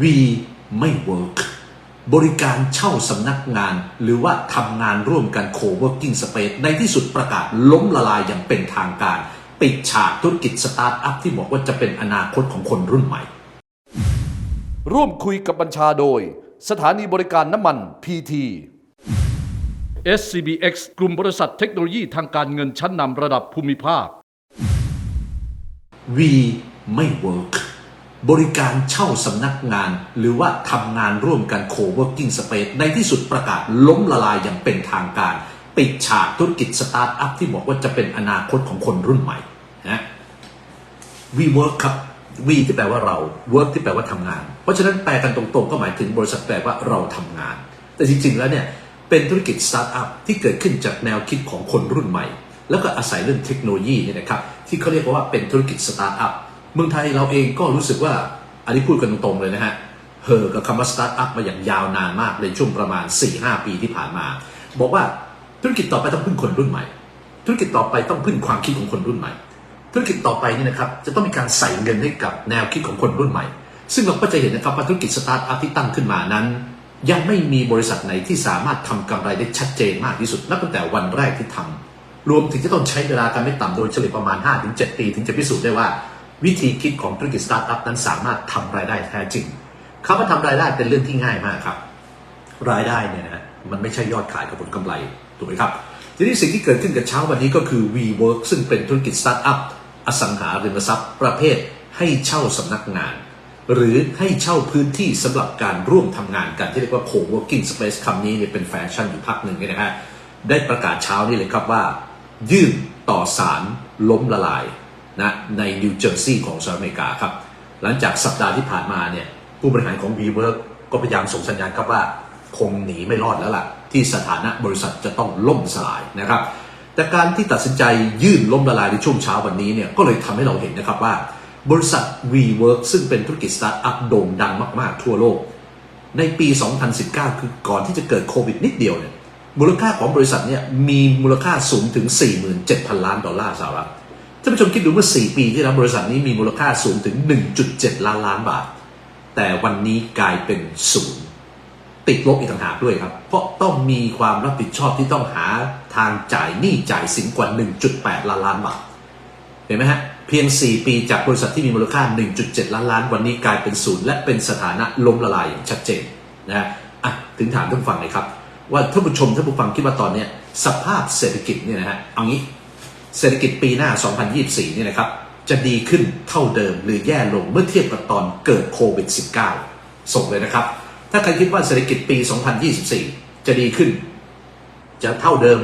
we ไม่ work บริการเช่าสำนักงาน หรือว่าทำงานร่วมกัน co-working space ในที่สุดประกาศล้มละลายอย่างเป็นทางการ ปิดฉากธุรกิจสตาร์ทอัพที่บอกว่าจะเป็นอนาคตของคนรุ่นใหม่ ร่วมคุยกับบัญชาโดย สถานีบริการน้ำมัน PT SCBX กลุ่มบริษัทเทคโนโลยีทางการเงินชั้นนำระดับภูมิภาค we ไม่ work บริการเช่าสำนักงาน หรือว่าทำงานร่วมกัน co-working space ในที่สุดประกาศล้มละลายอย่างเป็นทางการ ปิดฉากธุรกิจสตาร์ทอัพที่บอกว่าจะเป็นอนาคตของคนรุ่นใหม่นะ we work ครับ we ที่แปลว่าเรา work ที่แปลว่าทำงาน เพราะฉะนั้นแปลกันตรงๆ ก็หมายถึงบริษัทแปลว่าเราทำงาน แต่จริงๆแล้วเนี่ยเป็นธุรกิจสตาร์ทอัพที่เกิดขึ้นจากแนวคิดของคนรุ่นใหม่ แล้วก็อาศัยเรื่องเทคโนโลยีเนี่ยนะครับที่เขาเรียกว่าเป็นธุรกิจสตาร์ทอัพ เมืองไทยเราเองก็รู้สึกว่าอันนี้พูดกันตรงๆเลยนะฮะเฮอกับคำว่าสตาร์ทอัพมาอย่างยาวนานมากในช่วงประมาณ 4-5 ปีที่ผ่านมา บอกว่าธุรกิจต่อไปต้องพึ่งคนรุ่นใหม่ ธุรกิจต่อไปต้องพึ่งความคิดของคนรุ่นใหม่ ธุรกิจต่อไปนี่นะครับจะต้องมีการใส่เงินให้กับแนวคิดของคนรุ่นใหม่ ซึ่งเราก็จะเห็นนะครับว่าธุรกิจสตาร์ทอัพที่ตั้งขึ้นมานั้น ยังไม่มีบริษัทไหนที่สามารถทำกำไรได้ชัดเจนมากที่สุดนับตั้งแต่วันแรกที่ทำรวมถึงจะต้องใช้เวลาการไม่ต่ำโดยเฉลี่ยประมาณ 5-7 ปีถึงจะพิสูจน์ได้ว่า วิธีคิดของธุรกิจสตาร์ทอัพนั้นสามารถทำรายได้แท้จริงคำว่าทำรายได้เป็นเรื่องที่ง่ายมากครับ รายได้เนี่ยนะมันไม่ใช่ยอดขายกับผลกำไรถูกไหมครับ ทีนี้สิ่งที่เกิดขึ้นกับเช้าวันนี้ก็คือ WeWork ซึ่งเป็นธุรกิจสตาร์ทอัพอสังหาริมทรัพย์ ประเภทให้เช่าสำนักงาน หรือให้เช่าพื้นที่สำหรับการร่วมทำงานกันที่เรียกว่า co-working space คำนี้เนี่ยเป็นแฟชั่นอยู่พักหนึ่งเนี่ยนะฮะได้ประกาศเช้านี้เลยครับว่า ยื่นต่อศาลล้มละลาย นะในนิวเจอร์ซีย์ของสหรัฐอเมริกาครับ หลังจากสัปดาห์ที่ผ่านมาเนี่ยผู้บริหารของ WeWork ก็พยายามส่งสัญญาณครับว่า คงหนีไม่รอดแล้วล่ะ ที่สถานะบริษัทจะต้องล่มสลายนะครับ แต่การที่ตัดสินใจยื่นล้มละลายในช่วงเช้าวันนี้เนี่ยก็เลยทำให้เราเห็นนะครับว่า บริษัท WeWork ซึ่งเป็นธุรกิจสตาร์ทอัพโด่งดังมาก ๆ ทั่วโลก ในปี 2019 คือก่อนที่จะเกิดโควิดนิดเดียวเนี่ยมูลค่าของบริษัทเนี่ยมีมูลค่าสูงถึง 47,000 ล้านดอลลาร์สหรัฐ ท่านผู้ชมคิดดูเมื่อ 4 ปีที่แล้วบริษัทนี้มีมูลค่าสูงถึง 1.7 ล้านล้านบาท แต่วันนี้กลายเป็นศูนย์ติดลบอีกต่างหากด้วยครับ เพราะต้องมีความรับผิดชอบที่ต้องหาทางจ่ายหนี้จ่ายสินกว่า 1.8 ล้านล้านบาท เห็นไหมฮะ เพียง 4 ปีจากบริษัทที่มีมูลค่า 1.7 ล้านล้าน วันนี้กลายเป็นศูนย์และเป็นสถานะล้มละลายอย่างชัดเจนนะฮะอะถึงถามท่านผู้ฟังเลยครับ ว่าท่านผู้ชมท่านผู้ฟังคิดว่าตอนเนี้ยสภาพเศรษฐกิจเนี่ยนะฮะเอางี้ เศรษฐกิจปีหน้า 2024เนี่ยนะครับ จะดีขึ้นเท่าเดิมหรือแย่ลงเมื่อเทียบกับตอนเกิดโควิด -19 ส่งเลยนะครับ ถ้าใครคิดว่าเศรษฐกิจปี 2024 จะดีขึ้น จะเท่าเดิม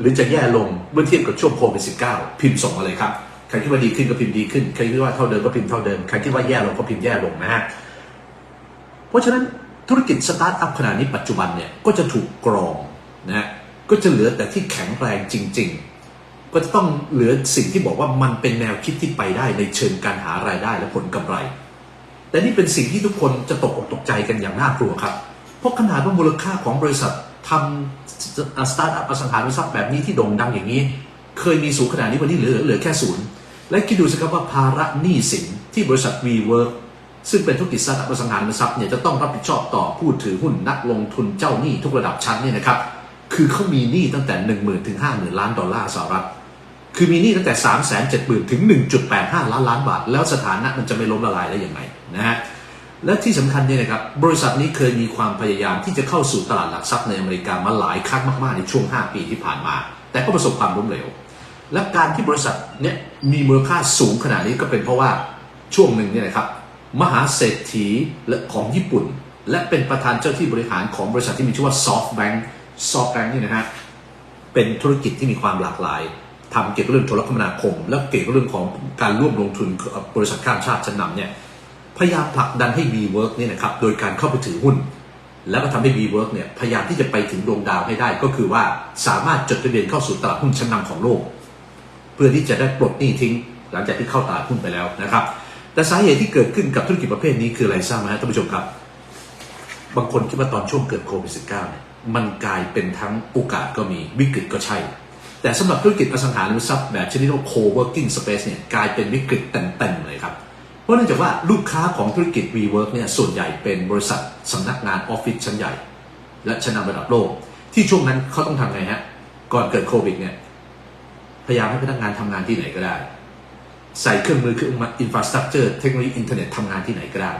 หรือจะแย่ลงเมื่อเทียบกับช่วงโควิด -19 พิมพ์ส่งมาเลยครับ ใครคิดว่าดีขึ้นก็พิมพ์ดีขึ้น ใครคิดว่าเท่าเดิมก็พิมพ์เท่าเดิม ใครคิดว่าแย่ลงก็พิมพ์แย่ลงนะฮะ เพราะฉะนั้นธุรกิจสตาร์ทอัพขนาดนี้ปัจจุบันเนี่ยก็จะถูกกรองนะฮะก็จะเหลือแต่ที่แข็งแรงจริง ๆ ก็จะต้องเหลือสิ่งที่บอกว่ามันเป็นแนวคิดที่ไปได้ในเชิงการหารายได้และผลกำไร แต่นี่เป็นสิ่งที่ทุกคนจะตกอกตกใจกันอย่างน่ากลัวครับ เพราะขนาดว่ามูลค่าของบริษัททำสตาร์ทอัพอสังหาริมทรัพย์แบบนี้ที่โด่งดังอย่างนี้ เคยมีสูงขนาดนี้วันนี้เหลือเหลือแค่ศูนย์และคิดดูสิครับว่าภาระหนี้สินที่บริษัท WeWork ซึ่งเป็นธุรกิจสตาร์ทอัพอสังหาริมทรัพย์เนี่ยจะต้องรับผิดชอบต่อผู้ถือหุ้นนักลงทุนเจ้าหนี้ทุกระดับชั้นเนี่ยนะครับคือเขามีหนี้ตั้งแต่ 1 0,000 ถึง 50,000 ล้านดอลลาร์สหรัฐ คือมีหนี้ตั้งแต่3 7 0 0 0 0ถึง 1.85 ล้านล้านบาท แล้วสถานะมันจะไม่ล้มละลายได้ยังไงนะฮะและที่สำคัญเนี่ยนะครับบริษัทนี้เคยมีความพยายามที่จะเข้าสู่ตลาดหลักทรัพย์ในอเมริกามาหลายครั้งมากๆในช่วง 5 ปีที่ผ่านมา แต่ก็ประสบความล้มเหลวและการที่บริษัทเนี่ยมีมูลค่าสูงขนาดนี้ก็เป็นเพราะว่าช่วงหนึ่งเนี่ยนะครับมหาเศรษฐีและของญี่ปุ่น และเป็นประธานเจ้าที่บริหารของบริษัทที่มีชื่อว่า SoftBank SoftBank นี่นะฮะเป็นธุรกิจที่มีความหลากหลาย ทำเกี่ยวกับเรื่องโทรคมนาคม และเกี่ยวกับเรื่องของการร่วมลงทุนบริษัทข้ามชาติชั้นนำเนี่ยพยายามผลักดันให้ WeWork เนี่ยนะครับโดยการเข้าไปถือหุ้น แล้วก็ทำให้ WeWork เนี่ยพยายามที่จะไปถึงดวงดาวให้ได้ ก็คือว่าสามารถจดทะเบียนเข้าสู่ตลาดหุ้นชั้นนำของโลก เพื่อที่จะได้ปลดหนี้ทิ้ง หลังจากที่เข้าตลาดหุ้นไปแล้วนะครับ แต่สาเหตุที่เกิดขึ้นกับธุรกิจประเภทนี้คืออะไรทราบไหมฮะท่านผู้ชมครับ บางคนคิดว่าตอนช่วงเกิดโควิด -19 เนี่ยมันกลายเป็นทั้งโอกาสก็มีวิกฤตก็ใช่ แต่สำหรับธุรกิจอสังหาริมทรัพย์แบบชนิดว่า co-working space เนี่ยกลายเป็นวิกฤตเต็มๆเลยครับเพราะเนื่องจากว่าลูกค้าของธุรกิจ WeWork เนี่ยส่วนใหญ่เป็นบริษัทสำนักงานออฟฟิศชั้นใหญ่ และชั้นนำระดับโลก ที่ช่วงนั้นเขาต้องทำไงฮะก่อนเกิดโควิดเนี่ยพยายามให้พนักงานทำงานที่ไหนก็ได้ ใส่เครื่องมือเครื่องอินฟราสตรักเจอร์เทคโนโลยีอินเทอร์เน็ตทำงานที่ไหนก็ได้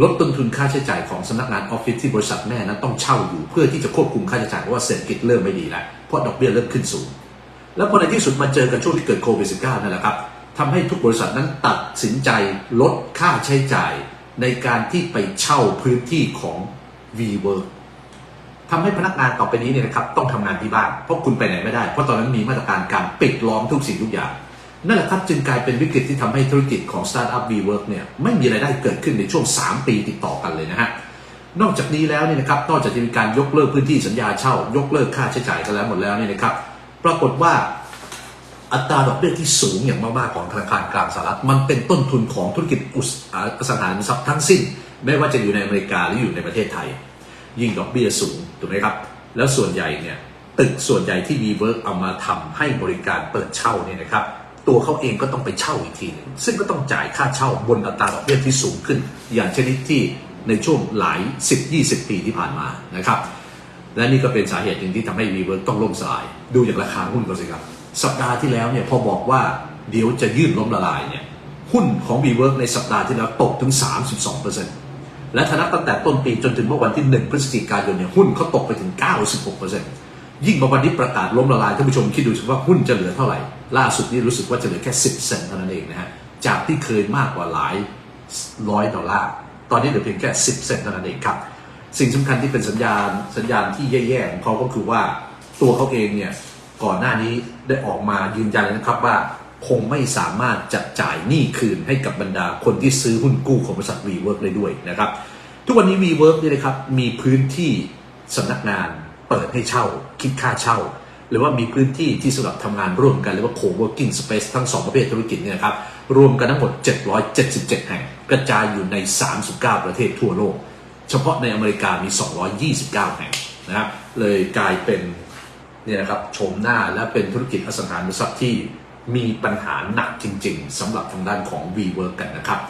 ลดต้นทุนค่าใช้จ่ายของสำนักงานออฟฟิศที่บริษัทแม่นั้นต้องเช่าอยู่เพื่อที่จะควบคุมค่าใช้จ่ายเพราะว่าเศรษฐกิจเริ่มไม่ดีแล้วเพราะดอกเบี้ยเริ่มขึ้นสูง แล้วพอในที่สุดมาเจอกันช่วงที่เกิดโควิด -19 นั่นแหละครับทำให้ทุกบริษัทนั้นตัดสินใจลดค่าใช้จ่าย ในการที่ไปเช่าพื้นที่ของ WeWork ทำให้พนักงานต่อไปนี้เนี่ยนะครับต้องทำงานที่บ้านเพราะคุณไปไหนไม่ได้ เพราะตอนนั้นมีมาตรการการปิดล้อมทุกสิ่งทุกอย่าง นั่นแหละครับจึงกลายเป็นวิกฤตที่ทำให้ธุรกิจของสตาร์ทอัพ WeWork เนี่ยไม่มีรายได้เกิดขึ้นในช่วง 3 ปีติดต่อกันเลยนะฮะนอกจากนี้แล้วเนี่ยนะครับนอกจากจะมีการยกเลิกพื้นที่สัญญาเช่า ยกเลิกค่าใช้จ่ายกันแล้วหมดแล้วเนี่ยนะครับปรากฏว่าอัตราดอกเบี้ยที่สูงอย่างมากๆของธนาคารกลางสหรัฐมันเป็นต้นทุนของธุรกิจอุตสาหอสังหาริมทรัพย์ทั้งสิ้น ไม่ว่าจะอยู่ในอเมริกาหรืออยู่ในประเทศไทย ยิ่งดอกเบี้ยสูงถูกไหมครับ แล้วส่วนใหญ่เนี่ยตึกส่วนใหญ่ที่ WeWork เอามาทำให้บริการเปิดเช่าเนี่ยนะครับ ตัวเขาเองก็ต้องไปเช่าอีกทีนึงซึ่งก็ต้องจ่ายค่าเช่าบนอัตราดอกเบี้ยที่สูงขึ้น อย่างชนิดที่ในช่วงหลาย 10-20 ปีที่ผ่านมานะครับ และนี่ก็เป็นสาเหตุหนึ่งที่ทำให้ WeWork ต้องล่มสลาย ดูอย่างราคาหุ้นก็สิครับ สัปดาห์ที่แล้วเนี่ยพอบอกว่าเดี๋ยวจะยื่นล้มละลายเนี่ยหุ้นของ WeWork ในสัปดาห์ที่แล้วตกถึง 32%และถ้านับตั้งแต่ต้นปีจนถึงเมื่อวันที่ 1 พฤศจิกายนเนี่ยหุ้นเขาตกไปถึง 96% ยิ่งมาวันนี้ประกาศล้มละลายท่านผู้ชมคิดดูสิว่าหุ้นจะเหลือเท่าไหร่ ล่าสุดนี่รู้สึกว่าจะเหลือแค่10เซนต์เท่านั้นเองนะฮะจากที่เคยมากกว่าหลายร้อยดอลลาร์ตอนนี้เหลือเพียงแค่ 10 เซนต์เท่านั้นเองครับ สิ่งสำคัญที่เป็นสัญญาณสัญญาณที่แย่ๆของเขาก็คือว่าตัวเขาเองเนี่ยก่อนหน้านี้ได้ออกมายืนยันเลยนะครับว่าคงไม่สามารถจะจ่ายหนี้คืนให้กับบรรดาคนที่ซื้อหุ้นกู้ของบริษัท WeWork ได้ด้วยนะครับ ทุกวันนี้ WeWork เนี่ยนะครับมีพื้นที่สำนักงาน เปิดให้เช่า คิดค่าเช่า หรือว่ามีพื้นที่ที่สำหรับทำงานร่วมกันเรียกว่า co-working space ทั้งสองประเภทธุรกิจเนี่ยครับรวมกันทั้งหมด 777 แห่ง กระจายอยู่ใน 39 ประเทศทั่วโลก เฉพาะในอเมริกามี 229 แห่งนะครับเลยกลายเป็นเนี่ยนะครับโฉมหน้าและเป็นธุรกิจอสังหาริมทรัพย์ที่มีปัญหาหนักจริง ๆสำหรับทางด้านของ WeWork กันนะครับ